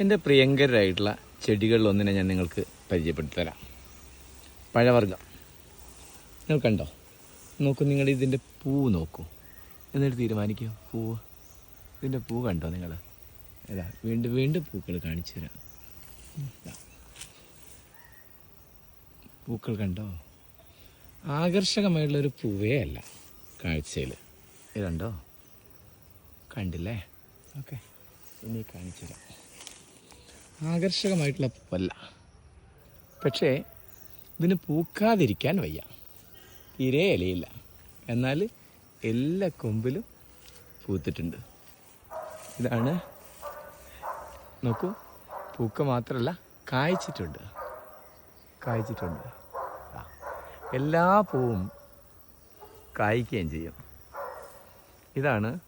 എന്റെ പ്രിയങ്കരായിട്ടുള്ള ചെടികളിലൊന്നിനെ ഞാൻ നിങ്ങൾക്ക് പരിചയപ്പെടുത്തി തരാം പഴവർഗം. നിങ്ങൾ കണ്ടോ? നോക്കൂ നിങ്ങൾ ഇതിന്റെ പൂ നോക്കൂ. എന്നിട്ട് തീരുമാനിക്കൂ. പൂവ് ഇതിന്റെ പൂ കണ്ടോ നിങ്ങൾ? ഏതാ വീണ്ടും വീണ്ടും പൂക്കൾ കാണിച്ചു തരാം. പൂക്കൾ കണ്ടോ? ആകർഷകമായിട്ടുള്ളൊരു പൂവേ അല്ല കാഴ്ചയിൽ. ഇതുണ്ടോ കണ്ടില്ലേ? ഓക്കെ. ഇനി കാണിച്ചു തരാം. ആകർഷകമായിട്ടുള്ള പൂവല്ല പക്ഷേ ഇതിന് പൂക്കാതിരിക്കാൻ വയ്യ. ഇരേ ഇലയില്ല. എന്നാൽ എല്ലാ കൊമ്പിലും പൂത്തിട്ടുണ്ട്. ഇതാണ് നോക്കൂ പൂക്ക മാത്രമല്ല കായ്ച്ചിട്ടുണ്ട്. കായ്ച്ചിട്ടുണ്ട്. എല്ലാ പൂവും കായ്ക്കുകയും ചെയ്യും. ഇതാണ്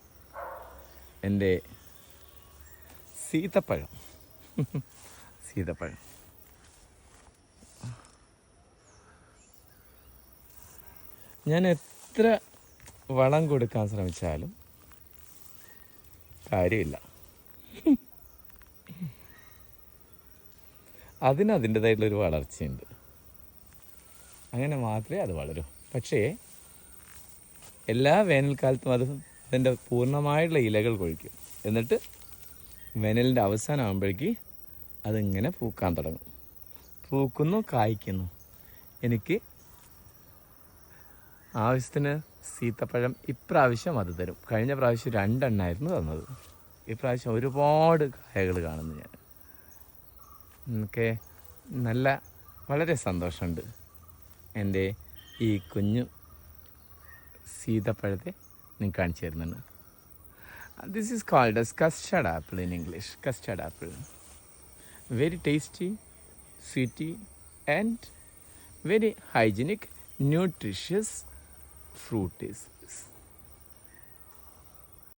എന്റെ സീതപ്പഴം. സീതപ്പഴം. ഞാൻ എത്ര വളം കൊടുക്കാൻ ശ്രമിച്ചാലും കാര്യമില്ല. അതിന് അതിന്റെതായിട്ടുള്ളൊരു വളർച്ചയുണ്ട്. അങ്ങനെ മാത്രമേ അത് വളരൂ. പക്ഷേ എല്ലാ വേനൽക്കാലത്തും അത് അതിന്റെ പൂർണമായിട്ടുള്ള ഇലകൾ കൊഴിക്കും. എന്നിട്ട് വേനലിന്റെ അവസാനം ആകുമ്പോഴേക്ക് അതിങ്ങനെ പൂക്കാൻ തുടങ്ങും. പൂക്കുന്നു കായ്ക്കുന്നു. എനിക്ക് ആവശ്യത്തിന് സീത്തപ്പഴം ഇപ്രാവശ്യം അത് തരും. കഴിഞ്ഞ പ്രാവശ്യം രണ്ടെണ്ണമായിരുന്നു തന്നത്. ഇപ്രാവശ്യം ഒരുപാട് കായകൾ കാണുന്നു ഞാൻ. എനിക്ക് നല്ല വളരെ സന്തോഷമുണ്ട് എന്റെ ഈ കുഞ്ഞു സീതപ്പഴത്തെ ഞാൻ കാണിച്ചു തരുന്നുണ്ട് this is called as custard apple in English custard apple very tasty, sweety, and very hygienic, nutritious fruit is.